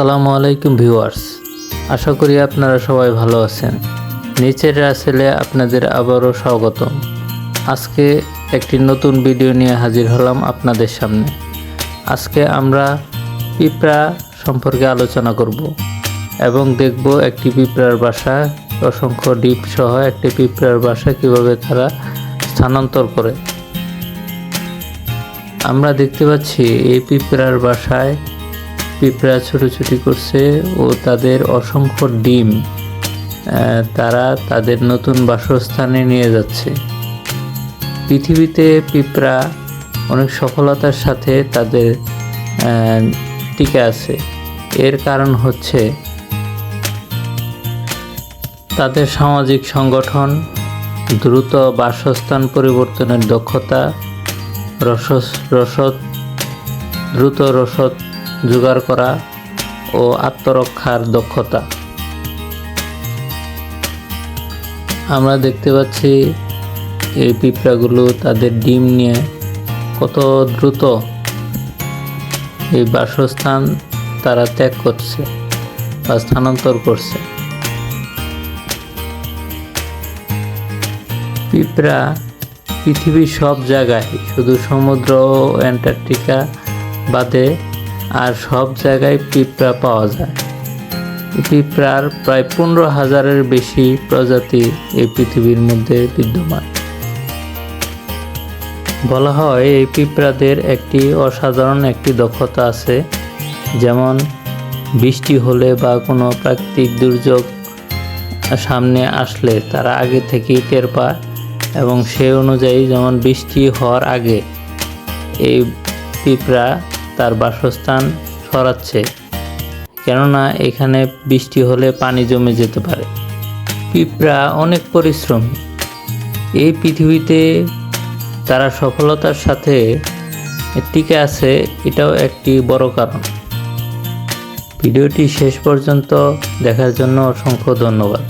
আসসালামু আলাইকুম ভিউয়ার্স। আশা করি আপনারা সবাই ভালো আছেন। নিচের রাসেলে আপনাদের আবারও স্বাগতম। আজকে একটি নতুন ভিডিও নিয়ে হাজির হলাম আপনাদের সামনে। আজকে আমরা পিঁপড়া সম্পর্কে আলোচনা করব এবং দেখব একটি পিঁপড়ার বাসা, অসংখ্য ডিপ সহ একটি পিঁপড়ার বাসা কীভাবে তারা স্থানান্তর করে। আমরা দেখতে পাচ্ছি এই পিঁপড়ার বাসায় পিঁপড়া ছুটোছুটি করছে ও তাদের অসংখ্য ডিম তারা তাদের নতুন বাসস্থানে নিয়ে যাচ্ছে। পৃথিবীতে পিঁপড়া অনেক সফলতার সাথে তাদের টিকে আছে। এর কারণ হচ্ছে তাদের সামাজিক সংগঠন, দ্রুত বাসস্থান পরিবর্তনের দক্ষতা, রসদ রসদ, দ্রুত রসদ জোগাড় করা ও আত্মরক্ষার দক্ষতা। আমরা দেখতে পাচ্ছি এই পিঁপড়াগুলো তাদের ডিম নিয়ে কত দ্রুত এই বাসস্থান তারা ত্যাগ করছে বা স্থানান্তর করছে। পিঁপড়া পৃথিবীর সব জায়গায়, শুধু সমুদ্র ও অ্যান্টার্কটিকা বাদে আর সব জায়গায় পিঁপড়া পাওয়া যায়। পিঁপড়ার প্রায় পনেরো হাজারের বেশি প্রজাতি এই পৃথিবীর মধ্যে বিদ্যমান। বলা হয় এই পিঁপড়াদের একটি অসাধারণ একটি দক্ষতা আছে, যেমন বৃষ্টি হলে বা কোনো প্রাকৃতিক দুর্যোগ সামনে আসলে তারা আগে থেকেই টের পায় এবং সে অনুযায়ী যেমন বৃষ্টি হওয়ার আগে এই পিঁপড়া তার বাসস্থান সরাচ্ছে, কেননা এখানে বৃষ্টি হলে পানি জমে যেতে পারে। পিঁপড়া অনেক পরিশ্রম। এই পৃথিবীতে তারা সফলতার সাথে টিকে আছে, এটাও একটি বড় কারণ। ভিডিওটি শেষ পর্যন্ত দেখার জন্য অসংখ্য ধন্যবাদ।